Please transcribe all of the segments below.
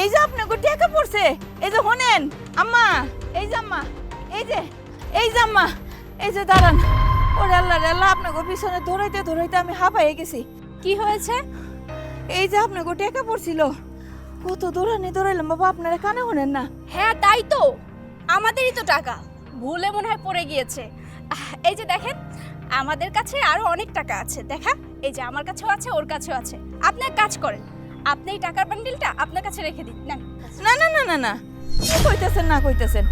এই যে আপনাকে টেকা পড়ছে। এই যে হনেন আম্মা এই যে আম্মা এই যে এই যে আম্মা এই যে দাঁড়ান। ওরে আল্লাহ রে আল্লাহ আপনাকে পিছনে ধরাইতে দৌড়াইতে আমি হাঁপাইয়ে গেছি। কি হয়েছে? এই যে আপনাকে টেকা পড়ছিল। কত দৌড়ানি দৌড়াইলাম বাবা আপনারা কানে হনেন না? হ্যাঁ তাই তো। আমাদেরই তো টাকা। ভুলে মনে হয় পড়ে গিয়েছে। এই যে দেখেন আমাদের কাছে আরও অনেক টাকা আছে। দেখা এই যে আমার কাছেও আছে ওর কাছেও আছে। আপনি এক কাজ করেন আপনি এই টাকার বান্ডিলটা আপনার কাছে রেখে দিন না না না না না না। কি কইতেছেন না কইতেছেন?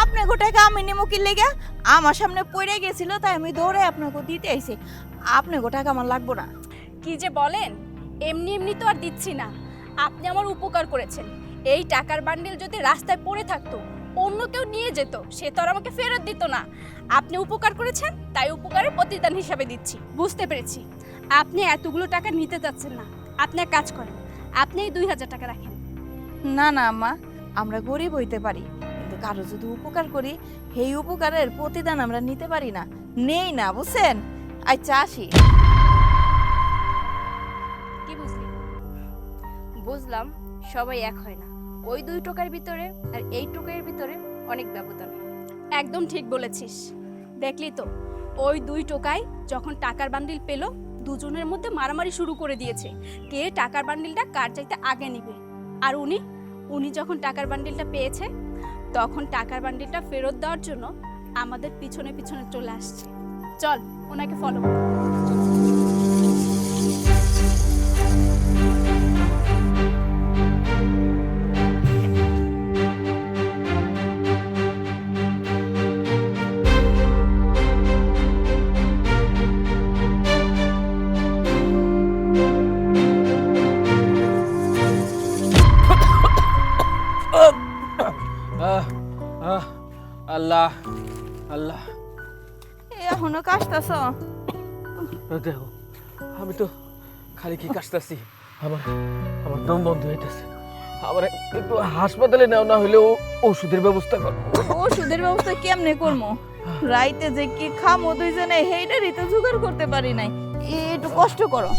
আপনি গোটাকে আমি নিমো কি লেগে আমার সামনে পড়ে গেছিল তাই আমি দৌড়ে আপনাকে দিতে আইছি। আপনি গোটাকে আমার লাগবো না। কি যে বলেন এমনি এমনি তো আর দিচ্ছি না। আপনি আমার উপকার করেছেন। এই টাকার বান্ডিল যদি রাস্তায় পড়ে থাকতো অন্য কেউ নিয়ে যেত সে তো আর আমাকে ফেরত দিত না। আপনি উপকার করেছেন তাই উপকারের প্রতিদান হিসাবে দিচ্ছি বুঝতে পেরেছি। আপনি এতগুলো টাকা নিতে চাচ্ছেন না। আপনি এক কাজ করেন আপনি দুই হাজার টাকা রাখেন। না না আম্মা আমরা গরিব হইতে পারি কিন্তু কারও যদি উপকার করি সেই উপকারের প্রতিদান আমরা নিতে পারি না। নেই না বুঝছেন? আচ্ছা আসি। কি বুঝলি? বুঝলাম সবাই এক হয় না। ওই দুই টোকার ভিতরে আর এই টোকার ভিতরে অনেক ব্যবধান। একদম ঠিক বলেছিস। দেখলি তো ওই দুই টোকায় যখন টাকার বান্ডিল পেল দুজনের মধ্যে মারামারি শুরু করে দিয়েছে। কে টাকার বান্ডিলটা কার চাইতে আগে নিবে? আর উনি? উনি যখন টাকার বান্ডিলটা পেয়েছে তখন টাকার বান্ডিলটা ফেরত দেওয়ার জন্য আমাদের পিছনে পিছনে চলে আসছে। চল ওনাকে ফলো আহ, আল্লাহ আল্লাহ। এখনও কাশতাছ? দেখো আমি তো খালি কি কাশতেছি? আমার আমার দম বন্ধ হইতেছে আমার একটু হাসপাতালে নেওয়া না হলেও ওষুধের ব্যবস্থা কর। ওষুধের ব্যবস্থা কেমনে করব রাইতে যে কি খামো দুইজনে হেইটারই তো জোগাড় করতে পারি নাই। একটু কষ্ট করো।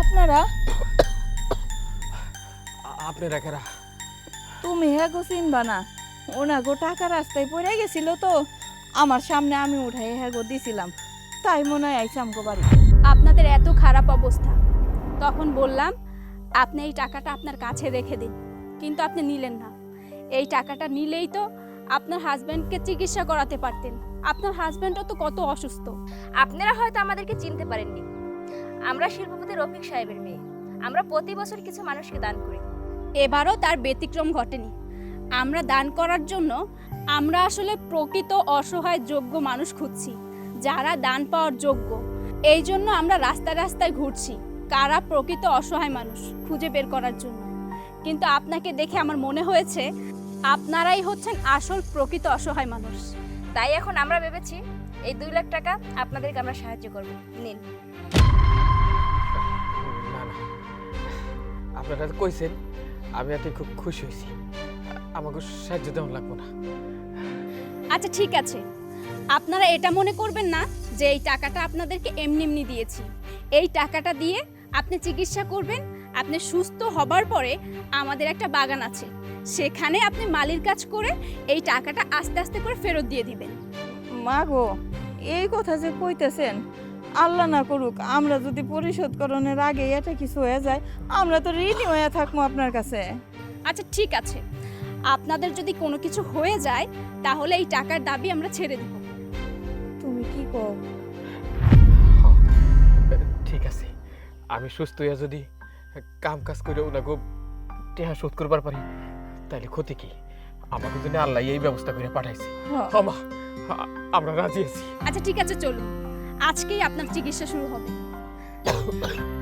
আপনারা? আপনারা কেরা তুমি হ্যাঁ গো চিনবা না। ওনা গো টাকা রাস্তায় পড়ে গেছিল তো। আমার সামনে আমি উঠাই হ্যাঁ গো দিছিলাম। তাই মনে হয় আইসাম গো বাড়ি আপনাদের এত খারাপ অবস্থা। তখন বললাম আপনি এই টাকাটা আপনার কাছে রেখে দিন। কিন্তু আপনি নিলেন না। এই টাকাটা নিলেই তো আপনার হাজব্যান্ডকে চিকিৎসা করাতে পারতেন। আপনার হাজব্যান্ডও তো কত অসুস্থ। আপনারা হয়তো আমাদেরকে চিনতে পারেননি। আমরা শিল্পপতি রফিক সাহেবের মেয়ে। আমরা প্রতি বছর কিছু মানুষকে দান করি। এবারও তার ব্যতিক্রম ঘটেনি। আমরা দান করার জন্য আমরা আসলে প্রকৃত অসহায় যোগ্য মানুষ খুঁজছি, যারা দান পাওয়ার যোগ্য। এই জন্য আমরা রাস্তায় রাস্তায় ঘুরছি, কারা প্রকৃত অসহায় মানুষ খুঁজে বের করার জন্য। কিন্তু আপনাকে দেখে আমার মনে হয়েছে, আপনারাই হচ্ছেন আসল প্রকৃত অসহায় মানুষ। তাই এখন আমরা ভেবেছি, এই দুই লাখ টাকা আপনাদেরকে আমরা সাহায্য করব। নিন। আপনারা কইছেন, আমি এতে খুব খুশি হয়েছি। আমাকে সাহায্য দেওয়া লাগবো না। আচ্ছা ঠিক আছে। আপনারা এটা মনে করবেন না যে এই টাকাটা আপনাদেরকে এমনি এমনি দিয়েছি। এই টাকাটা দিয়ে আপনি চিকিৎসা করবেন আপনি সুস্থ হবার পরে আমাদের একটা বাগান আছে। সেখানে আপনি মালির কাজ করে এই টাকাটা আস্তে আস্তে করে ফেরত দিয়ে দিবেন। মা গো এই কথা যে কইতেছেন আল্লাহ না করুক আমরা যদি পরিশোধ করণের আগে এটা কিছু হয়ে যায় আমরা তো ঋণী হয়ে থাকব আপনার কাছে। আচ্ছা ঠিক আছে। আপনাদের যদি কোনো কিছু হয়ে যায় তাহলে এই টাকার দাবি আমরা ছেড়ে দিব। তুমি কি কও? ঠিক আছে। আমি সুস্থ হইয়া যদি কাম কাজ করে ওনাকে টেহা শোধ করবার পারি তাহলে ক্ষতি কি? আমাকে জন্য আল্লাহ এই ব্যবস্থা করে পাঠাইছে। হ্যাঁ। আমা আমরা রাজি আছি। আচ্ছা ঠিক আছে চলুন। আজকেই আপনার চিকিৎসা শুরু হবে।